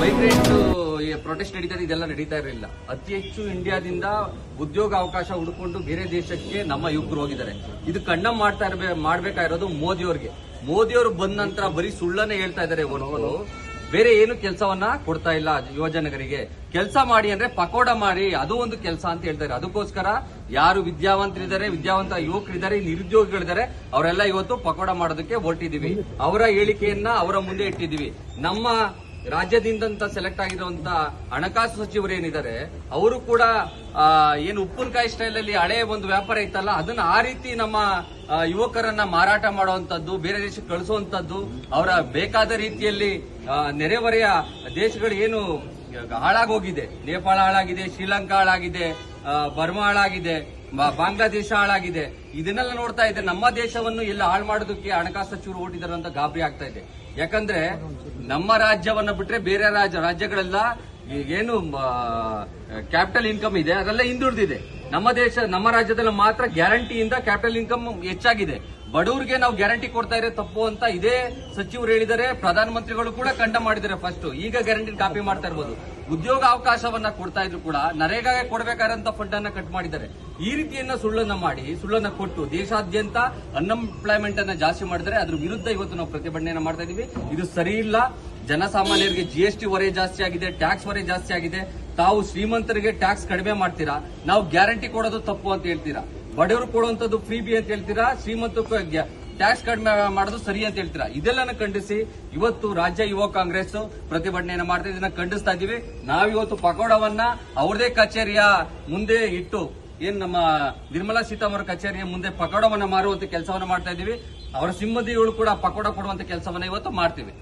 Migrant protest ನಡೀತಾ ಇದೆಲ್ಲ ನಡೀತಾ ಇರಲಿಲ್ಲ. ಅತಿ ಹೆಚ್ಚು ಇಂಡಿಯಾದಿಂದ ಉದ್ಯೋಗ ಅವಕಾಶ ಹುಡುಕೊಂಡು ಬೇರೆ ದೇಶಕ್ಕೆ ನಮ್ಮ ಯುವಕರು ಹೋಗಿದ್ದಾರೆ. ಇದು ಕಣ್ಣಮ್ ಮಾಡ್ತಾ ಇರಬೇಕು ಮಾಡ್ಬೇಕಾಗಿರೋದು ಮೋದಿಯವ್ರಿಗೆ. ಮೋದಿಯವರು ಬಂದ ನಂತರ ಬರೀ ಸುಳ್ಳನ್ನೇ ಹೇಳ್ತಾ ಇದ್ದಾರೆ ಒಂದು ಬೇರೆ ಏನು ಕೆಲಸವನ್ನ ಕೊಡ್ತಾ ಇಲ್ಲ ಯುವಜನಗರಿಗೆ ಕೆಲಸ ಮಾಡಿ ಅಂದ್ರೆ ಪಕೋಡ ಮಾಡಿ, ಅದು ಒಂದು ಕೆಲಸ ಅಂತ ಹೇಳ್ತಾರೆ. ಅದಕ್ಕೋಸ್ಕರ ಯಾರು ವಿದ್ಯಾವಂತರಿದ್ದಾರೆ, ವಿದ್ಯಾವಂತ ಯುವಕರಿದ್ದಾರೆ, ನಿರುದ್ಯೋಗಿಗಳಿದ್ದಾರೆ, ಅವರೆಲ್ಲ ಇವತ್ತು ಪಕೋಡ ಮಾಡೋದಕ್ಕೆ ಹೊರಟಿದೀವಿ ಅವರ ಹೇಳಿಕೆಯನ್ನ ಅವರ ಮುಂದೆ ಇಟ್ಟಿದೀವಿ ನಮ್ಮ ರಾಜ್ಯದಿಂದ ಸೆಲೆಕ್ಟ್ ಆಗಿರುವಂತ ಹಣಕಾಸು ಸಚಿವರು ಏನಿದ್ದಾರೆ, ಅವರು ಕೂಡ ಏನು ಉಪ್ಪಿನಕಾಯಿ ಸ್ಟೈಲ್ ಅಲ್ಲಿ ಹಳೆ ಒಂದು ವ್ಯಾಪಾರ ಇತ್ತಲ್ಲ, ಅದನ್ನ ಆ ರೀತಿ ನಮ್ಮ ಯುವಕರನ್ನ ಮಾರಾಟ ಮಾಡುವಂತದ್ದು, ಬೇರೆ ದೇಶಕ್ಕೆ ಕಳಿಸುವಂತದ್ದು, ಅವರ ಬೇಕಾದ ರೀತಿಯಲ್ಲಿ ನೆರೆಹೊರೆಯ ದೇಶಗಳು ಏನು ಹಾಳಾಗೋಗಿದೆ. ನೇಪಾಳ ಹಾಳಾಗಿದೆ, ಶ್ರೀಲಂಕಾ ಹಾಳಾಗಿದೆ ಬರ್ಮಾ ಹಾಳಾಗಿದೆ. ಬಾಂಗ್ಲಾದೇಶ ಹಾಳಾಗಿದೆ. ಇದನ್ನೆಲ್ಲ ನೋಡ್ತಾ ಇದ್ರೆ ನಮ್ಮ ದೇಶವನ್ನು ಎಲ್ಲ ಹಾಳು ಮಾಡೋದಕ್ಕೆ ಹಣಕಾಸು ಸಚಿವರು ಓಟಿದಾರೆ ಅಂತ ಗಾಬರಿ ಆಗ್ತಾ ಇದೆ. ಯಾಕಂದ್ರೆ ನಮ್ಮ ರಾಜ್ಯವನ್ನ ಬಿಟ್ರೆ ಬೇರೆ ರಾಜ್ಯ, ರಾಜ್ಯಗಳೆಲ್ಲ ಏನು ಕ್ಯಾಪಿಟಲ್ ಇನ್ಕಮ್ ಇದೆ. ಅದೆಲ್ಲ ಹಿಂದುಳಿದಿದೆ. ನಮ್ಮ ದೇಶ, ನಮ್ಮ ರಾಜ್ಯದಲ್ಲಿ ಮಾತ್ರ ಗ್ಯಾರಂಟಿಯಿಂದ ಕ್ಯಾಪಿಟಲ್ ಇನ್ಕಮ್ ಹೆಚ್ಚಾಗಿದೆ. ಬಡವರಿಗೆ ನಾವು ಗ್ಯಾರಂಟಿ ಕೊಡ್ತಾ ಇರೋ ತಪ್ಪು ಅಂತ ಇದೇ ಸಚಿವರು ಹೇಳಿದ್ದಾರೆ. ಪ್ರಧಾನಮಂತ್ರಿಗಳು ಕೂಡ ಕಂಡ ಮಾಡಿದ್ದಾರೆ ಫಸ್ಟ್ ಈಗ ಗ್ಯಾರಂಟಿ ಕಾಪಿ ಮಾಡ್ತಾ ಇರ್ಬೋದು. ಉದ್ಯೋಗ ಅವಕಾಶವನ್ನ ಕೊಡ್ತಾ ಇದ್ರು ಕೂಡ ನರೇಗಾಗೆ ಕೊಡಬೇಕಾದಂತ ಫಂಡ್ ಅನ್ನ ಕಟ್ ಮಾಡಿದ್ದಾರೆ. ಈ ರೀತಿಯನ್ನ ಸುಳ್ಳನ್ನ ಮಾಡಿ, ಸುಳ್ಳನ್ನ ಕೊಟ್ಟು ದೇಶಾದ್ಯಂತ ಅನ್ಎಂಪ್ಲಾಯ್ಮೆಂಟ್ ಅನ್ನ ಜಾಸ್ತಿ ಮಾಡಿದರೆ ಅದ್ರ ವಿರುದ್ಧ ಇವತ್ತು ನಾವು ಪ್ರತಿಭಟನೆಯನ್ನ ಮಾಡ್ತಾ ಇದೀವಿ. ಇದು ಸರಿ ಇಲ್ಲ. ಜನಸಾಮಾನ್ಯರಿಗೆ ಜಿ ಎಸ್ ಟಿ ಹೊರೆ ಜಾಸ್ತಿ ಆಗಿದೆ ಟ್ಯಾಕ್ಸ್ ಹೊರೆ ಜಾಸ್ತಿ ಆಗಿದೆ. ತಾವು ಶ್ರೀಮಂತರಿಗೆ ಟ್ಯಾಕ್ಸ್ ಕಡಿಮೆ ಮಾಡ್ತೀರಾ? ನಾವು ಗ್ಯಾರಂಟಿ ಕೊಡೋದು ತಪ್ಪು ಅಂತ ಹೇಳ್ತೀರಾ? ಬಡವರು ಕೊಡುವಂತದ್ದು ಫ್ರೀ ಬಿ ಅಂತ ಹೇಳ್ತೀರಾ? ಶ್ರೀಮಂತ ಟ್ಯಾಕ್ಸ್ ಕಡಿಮೆ ಮಾಡೋದು ಸರಿ ಅಂತ ಹೇಳ್ತೀರಾ? ಇದೆಲ್ಲನ ಖಂಡಿಸಿ ಇವತ್ತು ರಾಜ್ಯ ಯುವ ಕಾಂಗ್ರೆಸ್ ಪ್ರತಿಭಟನೆಯನ್ನು ಮಾಡ್ತಾ ಇದನ್ನ ಖಂಡಿಸ್ತಾ ಇದೀವಿ. ನಾವಿವತ್ತು ಪಕೋಡವನ್ನ ಅವ್ರದೇ ಕಚೇರಿಯ ಮುಂದೆ ಇಟ್ಟು ಏನ್ ನಮ್ಮ ನಿರ್ಮಲಾ ಸೀತಾರಾಮನ್ ಕಚೇರಿಯ ಮುಂದೆ ಪಕೋಡವನ್ನ ಮಾರುವಂತ ಕೆಲಸವನ್ನ ಮಾಡ್ತಾ ಇದೀವಿ. ಅವರ ಸಿಂಬದಿಗಳು ಕೂಡ ಪಕೋಡ ಕೊಡುವಂತ ಕೆಲಸವನ್ನ ಇವತ್ತು ಮಾಡ್ತೀವಿ.